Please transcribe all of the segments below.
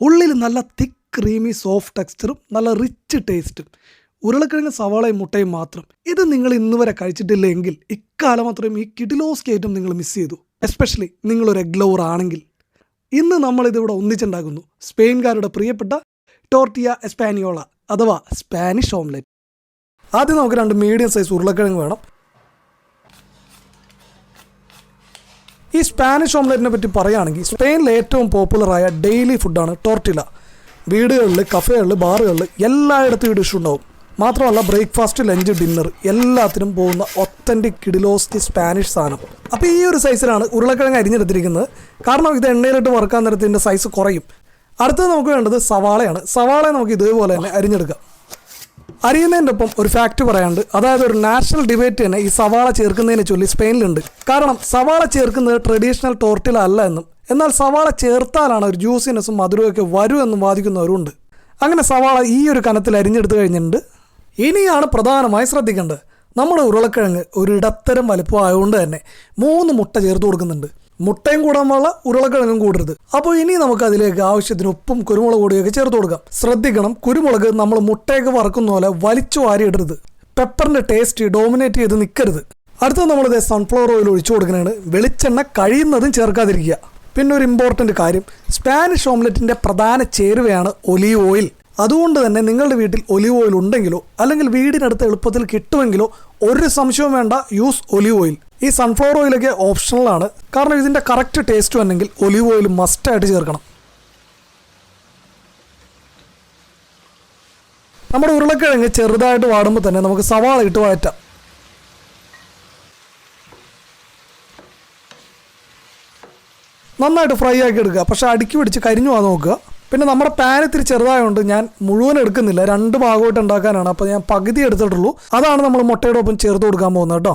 ഉള്ളിൽ നല്ല തിക്ക് creamy soft ടെക്സ്ചറും നല്ല റിച്ച് ടേസ്റ്റും ഉരുളക്കിഴങ്ങ് സവാളയും മുട്ടയും മാത്രം. ഇത് നിങ്ങൾ ഇന്ന് വരെ കഴിച്ചിട്ടില്ലെങ്കിൽ ഇക്കാലം അത്രയും ഈ കിഡിലോസ് കേറ്റും നിങ്ങൾ മിസ് ചെയ്തു. എസ്പെഷ്യലി നിങ്ങളൊരു എഗ് ലവർ ആണെങ്കിൽ. ഇന്ന് നമ്മളിതിവിടെ ഒന്നിച്ചുണ്ടാക്കുന്നു. സ്പെയിൻകാരുടെ പ്രിയപ്പെട്ട ടോർട്ടിയ എസ്പാനിയോള അഥവാ സ്പാനിഷ് ഓംലെറ്റ് ആദ്യം നമുക്ക് രണ്ട് മീഡിയം സൈസ് ഉരുളക്കിഴങ്ങ് വേണം. ഈ സ്പാനിഷ് ഓംലെറ്റിനെ പറ്റി പറയുകയാണെങ്കിൽ സ്പെയിനിലെ ഏറ്റവും പോപ്പുലറായ ഡെയിലി ഫുഡാണ് ടോർട്ടില. വീടുകളിൽ കഫേകളിൽ ബാറുകളിൽ എല്ലായിടത്തും ഈ ഡിഷ് ഉണ്ടാവും. മാത്രമല്ല ബ്രേക്ക്ഫാസ്റ്റ് ലഞ്ച് ഡിന്നർ എല്ലാത്തിനും പോകുന്ന ഒത്തന്റിക് കിഡിലോസ്റ്റി സ്പാനിഷ് സാധനം. അപ്പോൾ ഈ ഒരു സൈസിലാണ് ഉരുളക്കിഴങ്ങ് അരിഞ്ഞെടുത്തിരിക്കുന്നത്. കാരണം ഇത് എണ്ണയിലിട്ട് വറുക്കാൻ നേരത്തിന്റെ സൈസ് കുറയും. അടുത്തത് നമുക്ക് വേണ്ടത് സവാളയാണ്. സവാളയെ നമുക്ക് ഇതേപോലെ തന്നെ അരിഞ്ഞെടുക്കാം. അറിയുന്നതിന്റെ ഒപ്പം ഒരു ഫാക്ട് പറയാണ്ട് അതായത് ഒരു നാഷണൽ ഡിബേറ്റ് തന്നെ ഈ സവാള ചേർക്കുന്നതിനെ ചൊല്ലി സ്പെയിനിലുണ്ട്. കാരണം സവാള ചേർക്കുന്നത് ട്രഡീഷണൽ ടോർട്ടില അല്ല എന്നും. എന്നാൽ സവാള ചേർത്താലാണ് ഒരു ജ്യൂസിനെസും മധുരമൊക്കെ വരൂ എന്നും വാദിക്കുന്നവരുണ്ട് അങ്ങനെ സവാള ഈ ഒരു കനത്തിൽ അരിഞ്ഞെടുത്തു കഴിഞ്ഞിട്ടുണ്ട്. ഇനിയാണ് പ്രധാനമായി ശ്രദ്ധിക്കേണ്ടത്. നമ്മുടെ ഉരുളക്കിഴങ്ങ് ഒരു ഇടത്തരം വലുപ്പം ആയതുകൊണ്ട് തന്നെ മൂന്ന് മുട്ട ചേർത്ത് കൊടുക്കുന്നുണ്ട്. മുട്ടയും കൂടാൻ പാടില്ല ഉരുളക്കിഴങ്ങും കൂടരുത്. അപ്പോൾ ഇനി നമുക്ക് അതിലേക്ക് ആവശ്യത്തിന് ഉപ്പും കുരുമുളക് പൊടിയൊക്കെ ചേർത്ത് കൊടുക്കാം. ശ്രദ്ധിക്കണം കുരുമുളക് നമ്മൾ മുട്ടയൊക്കെ വറക്കുന്ന പോലെ വലിച്ചു വാരിയിടരുത്. പെപ്പറിന്റെ ടേസ്റ്റ് ഡോമിനേറ്റ് ചെയ്ത് നിൽക്കരുത് അടുത്തത് നമ്മളിത് സൺഫ്ലവർ ഓയിൽ ഒഴിച്ചു കൊടുക്കുന്നതാണ്. വെളിച്ചെണ്ണ കഴിയുന്നതും ചേർക്കാതിരിക്കുക. പിന്നെ ഒരു ഇമ്പോർട്ടന്റ് കാര്യം സ്പാനിഷ് ഓംലെറ്റിന്റെ പ്രധാന ചേരുവയാണ് ഒലീവ് ഓയിൽ അതുകൊണ്ട് തന്നെ നിങ്ങളുടെ വീട്ടിൽ ഒലിവ് ഓയിൽ ഉണ്ടെങ്കിലോ അല്ലെങ്കിൽ വീടിനടുത്ത് എളുപ്പത്തിൽ കിട്ടുമെങ്കിലോ ഒരു സംശയവും വേണ്ട യൂസ് ഒലിവ് ഓയിൽ ഈ സൺഫ്ലവർ ഓയിലൊക്കെ ഓപ്ഷണലാണ് കാരണം ഇതിന്റെ കറക്റ്റ് ടേസ്റ്റ് വന്നെങ്കിൽ ഒലിവ് ഓയിൽ മസ്റ്റായിട്ട് ചേർക്കണം. നമ്മുടെ ഉരുളക്കിഴങ്ങ് ചെറുതായിട്ട് വാടുമ്പോൾ തന്നെ നമുക്ക് സവാള ഇട്ട് വഴറ്റാം. നന്നായിട്ട് ഫ്രൈ ആക്കി എടുക്കുക. പക്ഷേ അടുക്കി പിടിച്ച് കരിഞ്ഞു പോകാൻ നോക്കുക. പിന്നെ നമ്മുടെ പാൻ ഇത്തിരി ചെറുതായതുകൊണ്ട് ഞാൻ മുഴുവൻ എടുക്കുന്നില്ല. രണ്ട് ഭാഗമായിട്ട് ഉണ്ടാക്കാനാണ്. അപ്പോൾ ഞാൻ പകുതി എടുത്തിട്ടുള്ളൂ. അതാണ് നമ്മൾ മുട്ടയുടെ ഒപ്പം ചേർത്ത് കൊടുക്കാൻ പോകുന്നത് കേട്ടോ.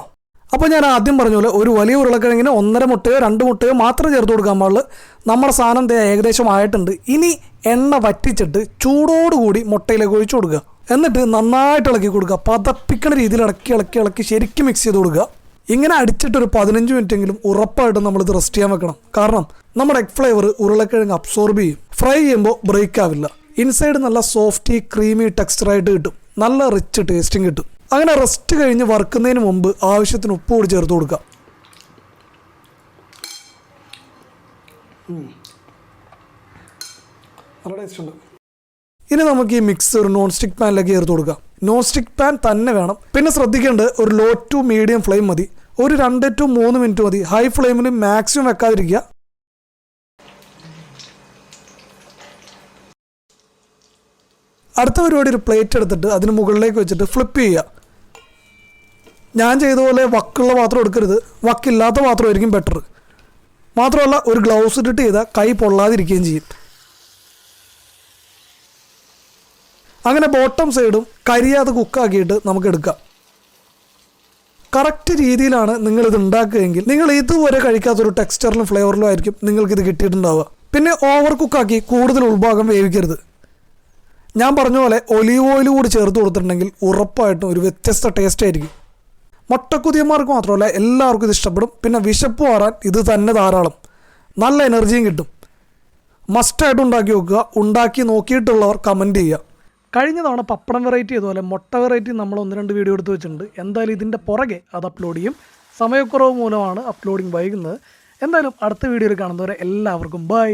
അപ്പോൾ ഞാൻ ആദ്യം പറഞ്ഞ പോലെ ഒരു വലിയ ഉരുളക്കിഴങ്ങിന് ഒന്നര മുട്ടയോ രണ്ട് മുട്ടയോ മാത്രം ചേർത്ത് കൊടുക്കാൻ പാടുള്ളൂ നമ്മുടെ സാധനം ഏകദേശം ആയിട്ടുണ്ട്. ഇനി എണ്ണ വറ്റിച്ചിട്ട് ചൂടോടുകൂടി മുട്ടയിലേക്ക് ഒഴിച്ചു കൊടുക്കുക. എന്നിട്ട് നന്നായിട്ട് ഇളക്കി കൊടുക്കുക. പതപ്പിക്കുന്ന രീതിയിൽ ഇളക്കി ഇളക്കി ഇളക്കി ശരിക്കും മിക്സ് ചെയ്ത് കൊടുക്കുക. ഇങ്ങനെ അടിച്ചിട്ടൊരു പതിനഞ്ച് മിനിറ്റെങ്കിലും ഉറപ്പായിട്ടും നമ്മളിത് റെസ്റ്റ് ചെയ്യാൻ വെക്കണം. കാരണം നമ്മുടെ എഗ് ഫ്ലേവർ ഉരുളക്കിഴങ്ങ് അബ്സോർബ് ചെയ്യും. ഫ്രൈ ചെയ്യുമ്പോൾ ബ്രേക്ക് ആവില്ല. ഇൻസൈഡ് നല്ല സോഫ്റ്റി ക്രീമി ടെക്സ്ചറായിട്ട് കിട്ടും. നല്ല റിച്ച് ടേസ്റ്റും കിട്ടും. അങ്ങനെ റെസ്റ്റ് കഴിഞ്ഞ് വറുക്കുന്നതിന് മുമ്പ് ആവശ്യത്തിന് ഉപ്പ് കൂടി ചേർത്ത് കൊടുക്കുക നല്ല ഇനി നമുക്ക് ഈ മിക്സ് ഒരു നോൺ സ്റ്റിക്ക് പാനിലേക്ക് ചേർത്ത് കൊടുക്കാം. നോൺ സ്റ്റിക്ക് പാൻ തന്നെ വേണം. പിന്നെ ശ്രദ്ധിക്കേണ്ടത് ഒരു ലോ ടു മീഡിയം ഫ്ലെയിം മതി. ഒരു രണ്ട് ടു മൂന്ന് മിനിറ്റ് മതി. ഹൈ ഫ്ലെയിമിൽ മാക്സിമം വെക്കാതിരിക്കുക. അടുത്ത പരിപാടി ഒരു പ്ലേറ്റ് എടുത്തിട്ട് അതിന് മുകളിലേക്ക് വെച്ചിട്ട് ഫ്ലിപ്പ് ചെയ്യുക. ഞാൻ ചെയ്ത പോലെ വക്കുള്ള പാത്രം എടുക്കരുത്. വക്കില്ലാത്ത പാത്രമായിരിക്കും ബെറ്റർ മാത്രമല്ല ഒരു ഗ്ലൗസ് ഇട്ടിട്ട് ചെയ്താൽ കൈ പൊള്ളാതിരിക്കുകയും ചെയ്യും. അങ്ങനെ ബോട്ടം സൈഡും കരിയാതെ കുക്കാക്കിയിട്ട് നമുക്ക് എടുക്കാം. കറക്റ്റ് രീതിയിലാണ് നിങ്ങളിത് ഉണ്ടാക്കുകയെങ്കിൽ നിങ്ങൾ ഇതുവരെ കഴിക്കാത്തൊരു ടെക്സ്ചറിലും ഫ്ലേവറിലും ആയിരിക്കും നിങ്ങൾക്ക് ഇത് കിട്ടിയിട്ടുണ്ടാവുക. പിന്നെ ഓവർ കുക്കാക്കി കൂടുതൽ ഉൾഭാഗം വേവിക്കരുത്. ഞാൻ പറഞ്ഞ പോലെ ഒലീവ് ഓയിൽ കൂടി ചേർത്ത് കൊടുത്തിട്ടുണ്ടെങ്കിൽ ഉറപ്പായിട്ടും ഒരു വ്യത്യസ്ത ടേസ്റ്റ് ആയിരിക്കും. മുട്ടക്കുതിയന്മാർക്ക് മാത്രമല്ല എല്ലാവർക്കും ഇത് ഇഷ്ടപ്പെടും. പിന്നെ വിശപ്പ് മാറാൻ ഇത് തന്നെ ധാരാളം. നല്ല എനർജിയും കിട്ടും. മസ്റ്റായിട്ട് ഉണ്ടാക്കി നോക്കുക ഉണ്ടാക്കി നോക്കിയിട്ടുള്ളവർ കമന്റ് ചെയ്യുക. കഴിഞ്ഞ തവണ പപ്പടം വെറൈറ്റി ഇതുപോലെ മുട്ട വെറൈറ്റി നമ്മൾ ഒന്ന് രണ്ട് വീഡിയോ എടുത്ത് വെച്ചിട്ടുണ്ട്. എന്തായാലും ഇതിന്റെ പുറകെ അത് അപ്ലോഡ് ചെയ്യും. സമയക്കുറവ് മൂലമാണ് അപ്ലോഡിങ് വൈകുന്നത്. എന്തായാലും അടുത്ത വീഡിയോയിൽ കാണുന്നവരെ എല്ലാവർക്കും ബൈ